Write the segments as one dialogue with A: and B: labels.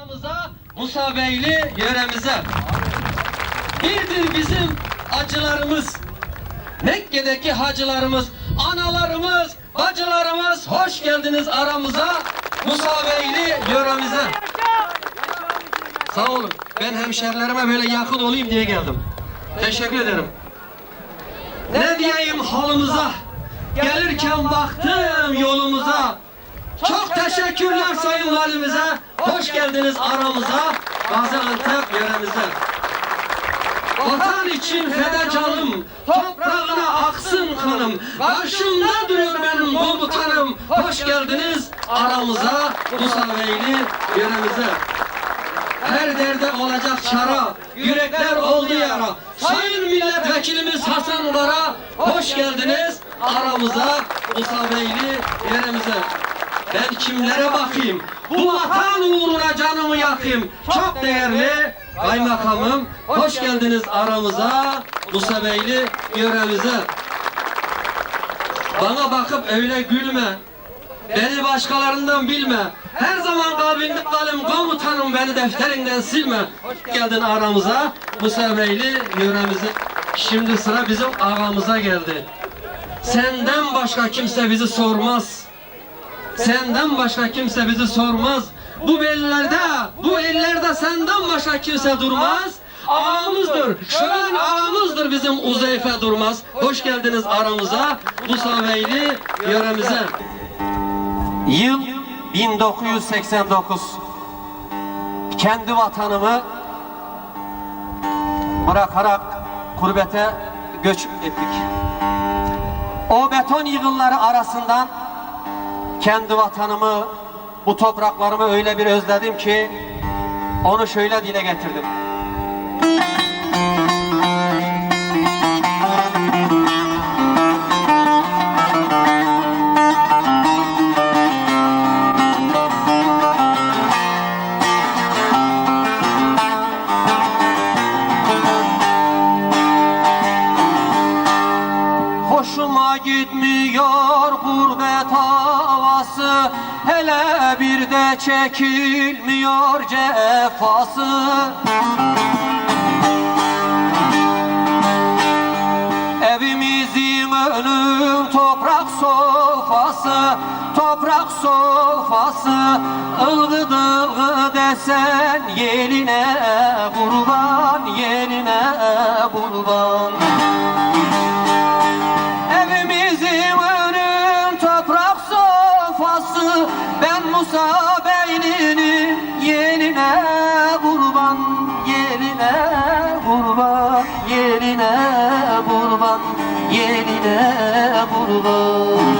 A: aramıza, Musa Beyli yöremize. Birdir bizim acılarımız, Mekke'deki hacılarımız, analarımız, bacılarımız hoş geldiniz aramıza, Musa Beyli yöremize. Sağ olun. Ben hemşerilerime böyle yakın olayım diye geldim. Teşekkür ederim. Ne diyeyim halımıza? Gelirken baktım yolumuza. Çok teşekkürler sayın valimize. Hoş geldiniz aramıza. Gaziantep yöremize. Vatan için feda canım, toprağına aksın kanım. Karşımda duruyor benim komutanım. Hoş geldiniz aramıza, Musa Beyli yöremize. Her derde olacak çara, yürekler oldu yara. Sayın milletvekilimiz Hasan Bara, hoş geldiniz aramıza, Musa Beyli yerimize. Ben kimlere bakayım, bu vatan uğruna canımı yakayım. Çok değerli kaymakamım, hoş geldiniz aramıza, Musa Beyli yöremize. Bana bakıp öyle gülme, Beni başkalarından bilme. Her zaman kalbinde kalim komutanım beni defterinden silme. Hoş geldin aramıza. Bu sevmeyle yöremize. Şimdi sıra bizim ağamıza geldi. Senden başka kimse bizi sormaz. Senden başka kimse bizi sormaz. Bu bellerde, bu ellerde senden başka kimse durmaz. Ağamızdır, şölen ağamızdır bizim Uzeyfe durmaz. Hoş geldiniz aramıza, bu saveyli yöremize. Yıl 1989. Kendi vatanımı bırakarak gurbete göç ettik. O beton yığınları arasından kendi vatanımı, bu topraklarımı öyle bir özledim ki onu şöyle dile getirdim. Hoşuma gitmiyor çekilmiyor cefası. Evimizin önüm toprak sofası Toprak sofası. Ilgı desen Yeline kurban, yeline kurban. Evimizin önün toprak sofası. Ben Musa kurban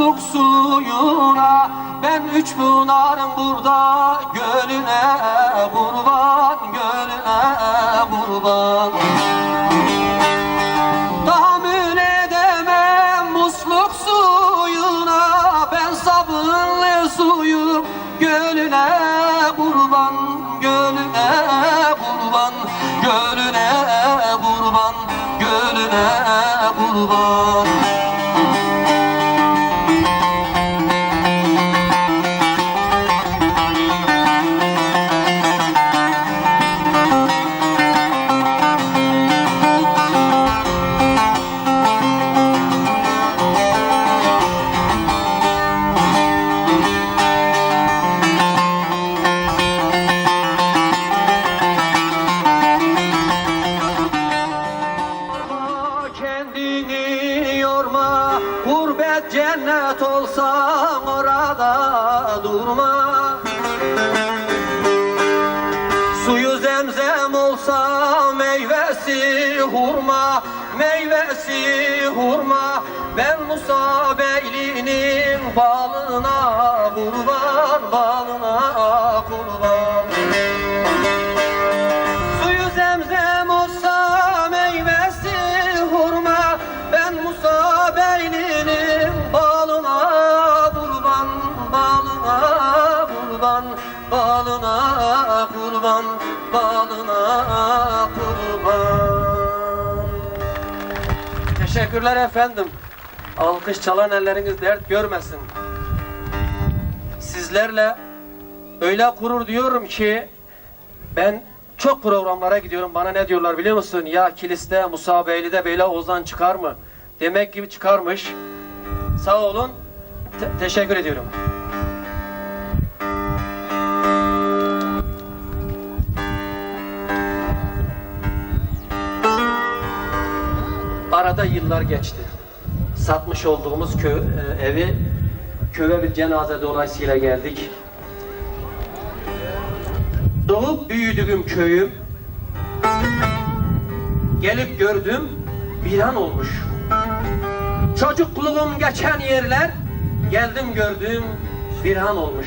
A: Musluk suyuna Ben üç pınarım burada Gölüne kurban Gölüne kurban. Tahammül edemem musluk suyuna Ben sabırlı suyum Gölüne kurban Gölüne kurban Gölüne kurban Gölüne kurban Teşekkürler efendim Alkış çalan elleriniz dert görmesin Sizlerle öyle gurur diyorum ki ben çok programlara gidiyorum. Bana ne diyorlar biliyor musun? Ya Kilis'te, Musa Beyli'de böyle Ozan çıkar mı? Demek gibi çıkarmış. Sağ olun. Te- teşekkür ediyorum. Arada yıllar geçti. Satmış olduğumuz köy, e, evi köye bir cenaze dolayısıyla geldik. Doğup büyüdüğüm köyüm Gelip gördüm bir an olmuş Çocukluğum geçen yerler Geldim gördüm bir an olmuş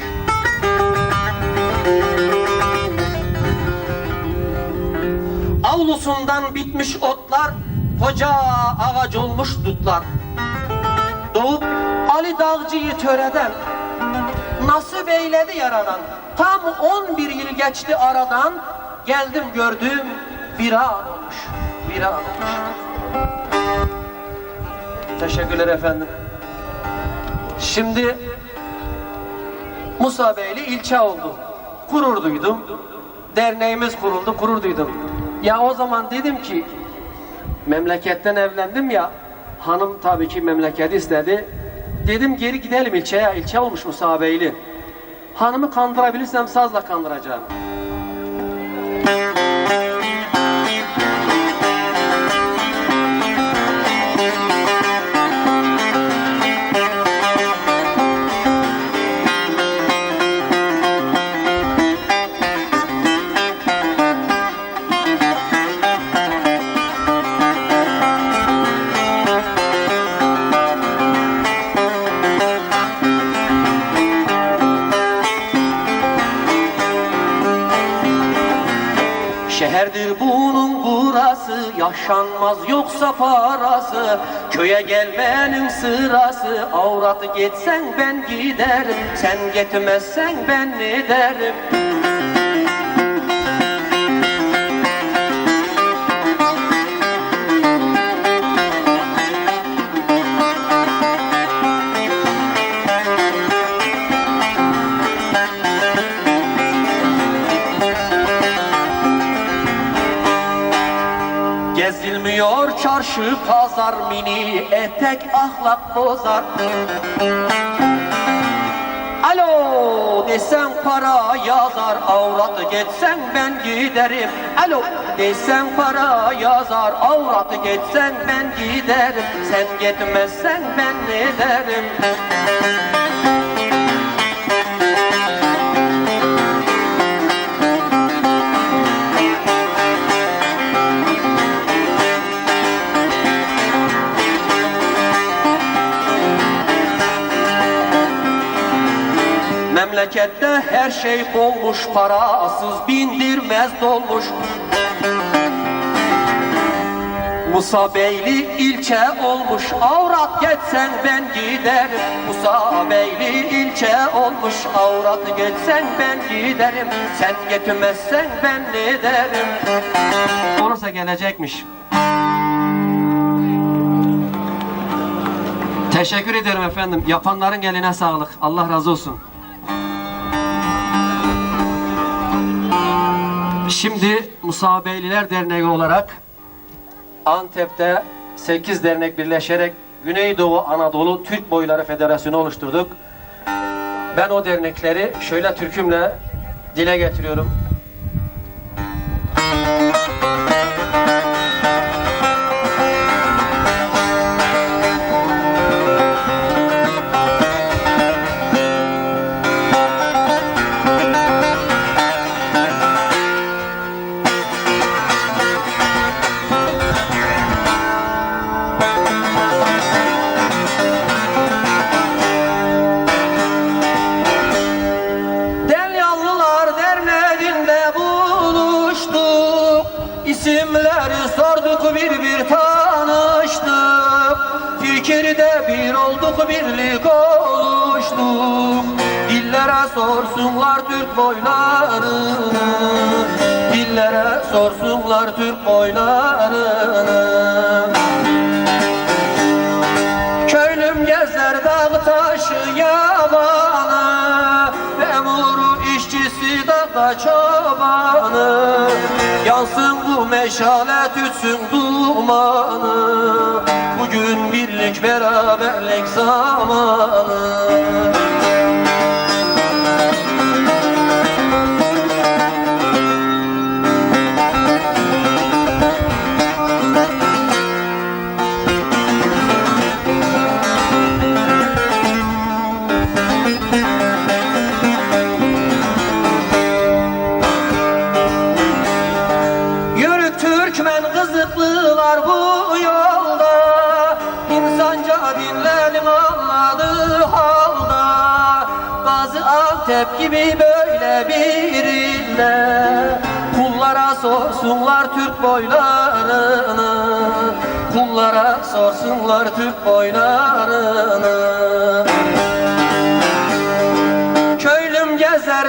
A: Avlusundan bitmiş otlar Koca ağaç olmuş dutlar Doğup Ali Dağcı'yı töreden Nasip eyledi yaradan. Tam 11 yıl geçti aradan Geldim gördüm bir an olmuş Bir an olmuş. Teşekkürler efendim. Şimdi Musa Beyli ilçe oldu. Gurur duydum. Derneğimiz kuruldu gurur duydum. Ya o zaman dedim ki Memleketten evlendim ya Hanım tabii ki memleketi istedi. Dedim geri gidelim ilçeye ilçe olmuş Musa Beyli Hanımı kandırabilirsem sazla kandıracağım Yaşanmaz yoksa parası Köye gelmenin sırası. Avratı geçsen ben giderim Sen gitmezsen ben ne derim Çarşı pazar mini etek ahlak bozar. Alo desen para yazar avratı geçsen ben giderim. Alo desen para yazar avratı geçsen ben giderim. Sen gitmezsen ben ne derim Memlekette her şey bolmuş parasız bindirmez dolmuş Musa Beyli ilçe olmuş avrat geçsen ben giderim Musa Beyli ilçe olmuş avrat geçsen ben giderim Sen getirmezsen ben ne derim Olursa gelecekmiş Teşekkür ederim efendim. Yapanların eline sağlık. Allah razı olsun. Şimdi Musa Beyliler Derneği olarak Antep'te 8 dernek birleşerek Güneydoğu Anadolu Türk Boyları Federasyonu oluşturduk. Ben o dernekleri şöyle türkümle dile getiriyorum. İsimler sorduk bir bir tanıştık. Fikirde bir olduk birlik oluştuk. Dillere sorsunlar Türk boylarını. Dillere sorsunlar Türk boylarını. Köylüm gezer dağ taşı yabanı Memuru işçisi dağda çobanı. Yansın bu meşale tütsün dumanı. Bugün birlik beraberlik zamanı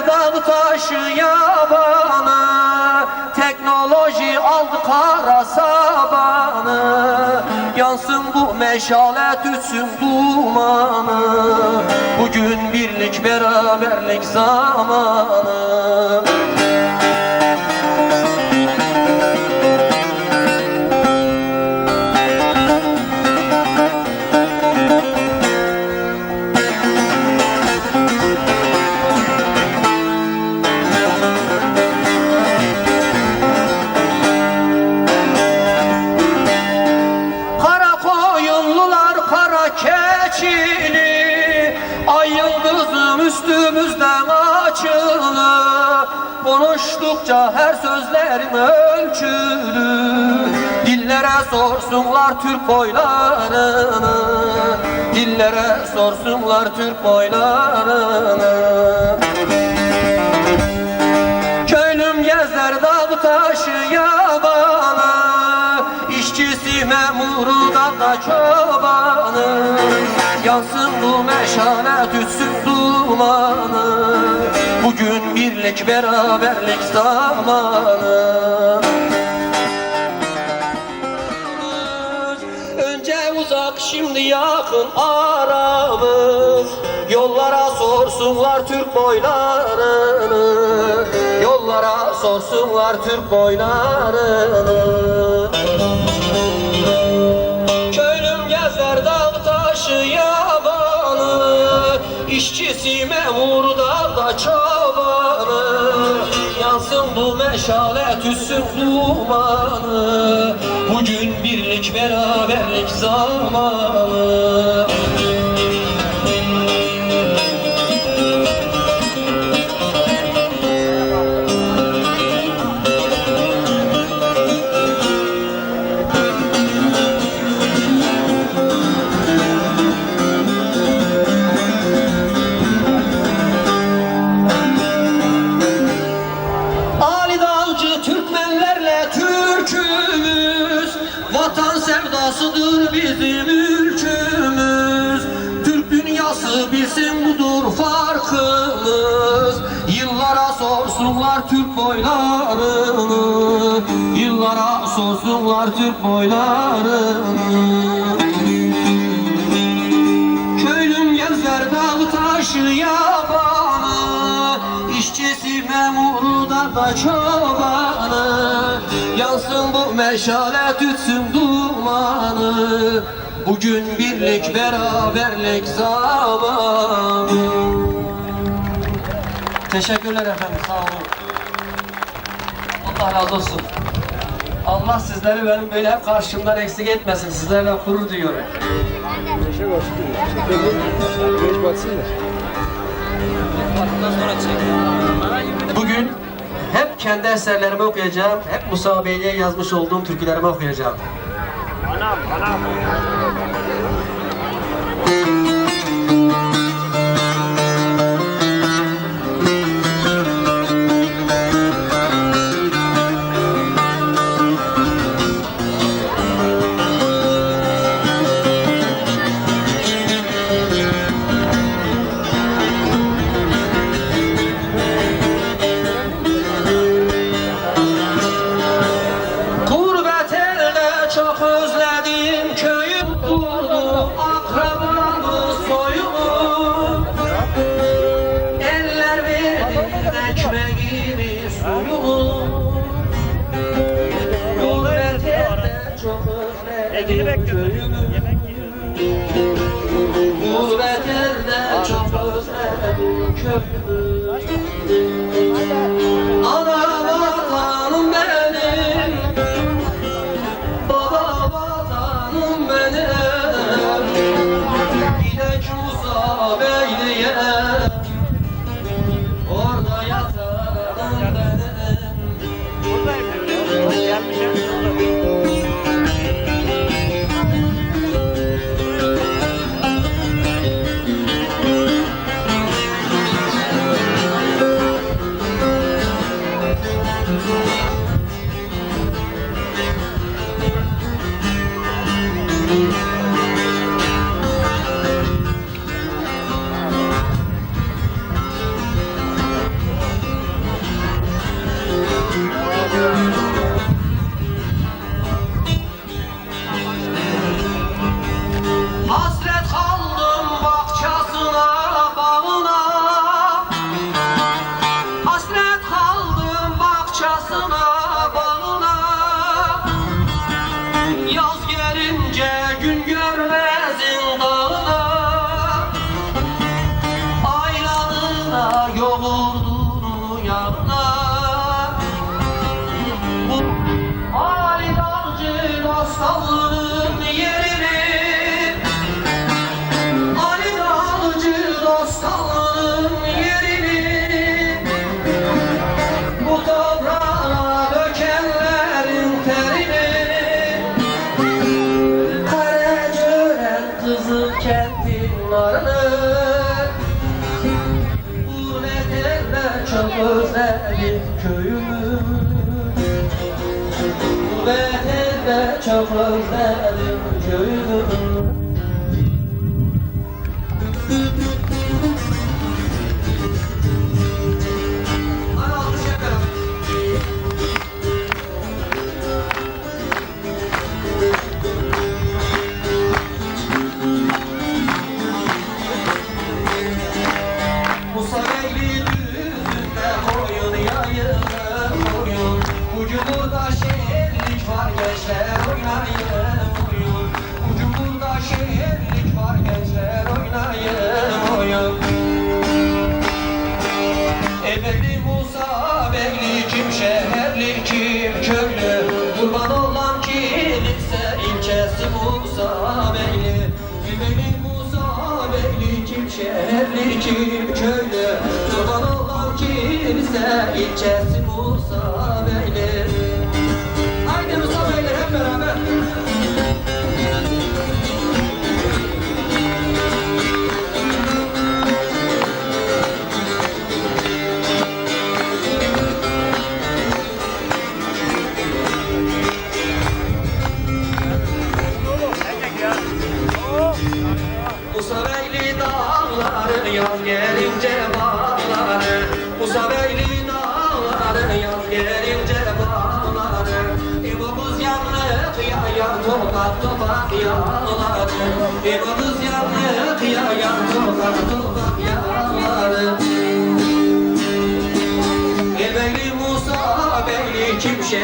A: gezer dağ taşı yabanı Teknoloji aldı kara sabanı Yansın bu meşale tütsün dumanı Bugün birlik beraberlik zamanı yıldızım üstümüzden açılı Konuştukça her sözlerim ölçülü Dillere sorsunlar Türk boylarını. Dillere sorsunlar Türk boylarını. Köylüm gezer dağ taşı yabanı. İşçisi memuru da çobanı. Yansın bu meşale tütsün dumanı Bugün birlik beraberlik zamanı. Önce uzak şimdi yakın aramız. Yollara sorsunlar Türk boylarını. Yollara sorsunlar Türk boylarını İşçisi memuru da çobanı Yansın bu meşale tütsün dumanı. Bugün birlik beraberlik zamanı boylarını Köylüm gezer dağ taşı yabanı İşçisi memuru da da çobanı. Yansın bu meşale tütsün dumanı. Bugün birlik beraberlik zamanı. Teşekkürler efendim sağ olun. Allah razı olsun Allah sizleri benim böyle hep karşımdan eksik etmesin. Sizlerle gurur duyuyorum.
B: Neşe batsın. Güneş batsın da.
A: Bugün hep kendi eserlerimi okuyacağım. Hep Musa Beyliğe yazmış olduğum türkülerimi okuyacağım. çok özledim kim köle Çoban oğlan kimse ilçesi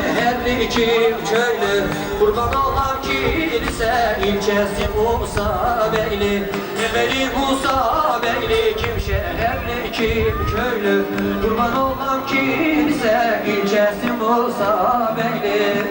A: Şehirli kim köylü Kurban olan kilise ilçesi Musa Beyli. Temeli Musa Beyli Kim şehirli kim köylü Kurban olan kilise ilçesi Musa Beyli.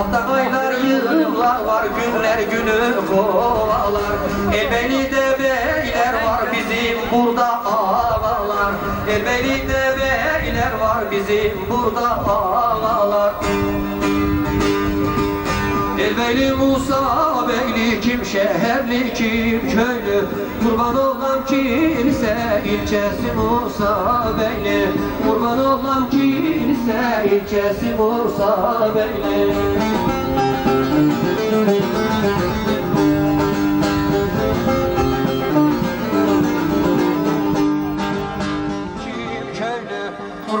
A: Altta aylar yıllar var günler günü kovalar. Ebeli'de beyler var bizim burada ağalar. Ebeli'de beyler var bizim burada ağalar. Eyveli Musa beyli kim şehirli kim köylü? Kurban olan kimse ilçesi Musa beyli Kurban olan kimse ilçesi Musa beyli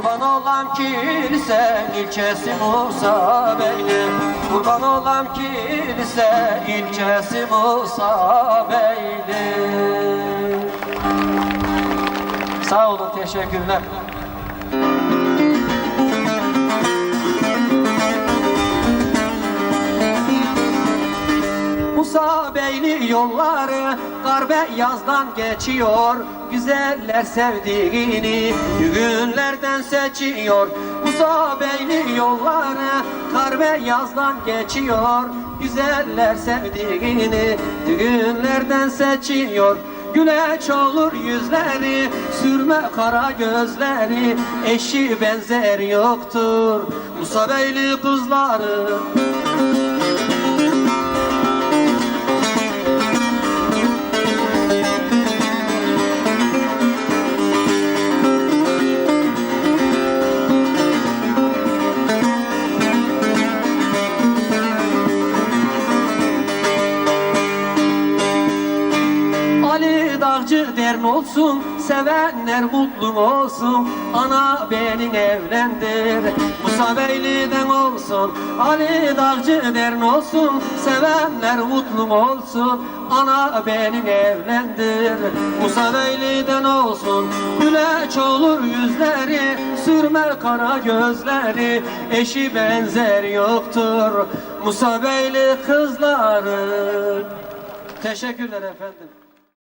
A: Kurban olan kilise ilçesi Musa Beyli Kurban olan kilise ilçesi Musa Beyli Sağ olun teşekkürler. Musa Beyli yolları Garbe yazdan geçiyor Güzeller sevdiğini Günlerden seçiyor Musa Beyli yolları Garbe yazdan geçiyor Güzeller sevdiğini Günlerden seçiyor Güleç olur yüzleri Sürme kara gözleri Eşi benzer yoktur Musa Beyli kızları Dern olsun, sevenler mutlu olsun. Ana benim evlendir, Musa Beyli'den olsun. Ali Dağcı dern olsun, sevenler mutlu olsun. Ana benim evlendir, Musa Beyli'den olsun. Güleç olur yüzleri, sürme kara gözleri. Eşi benzer yoktur, Musa Beyli kızları. Teşekkürler efendim.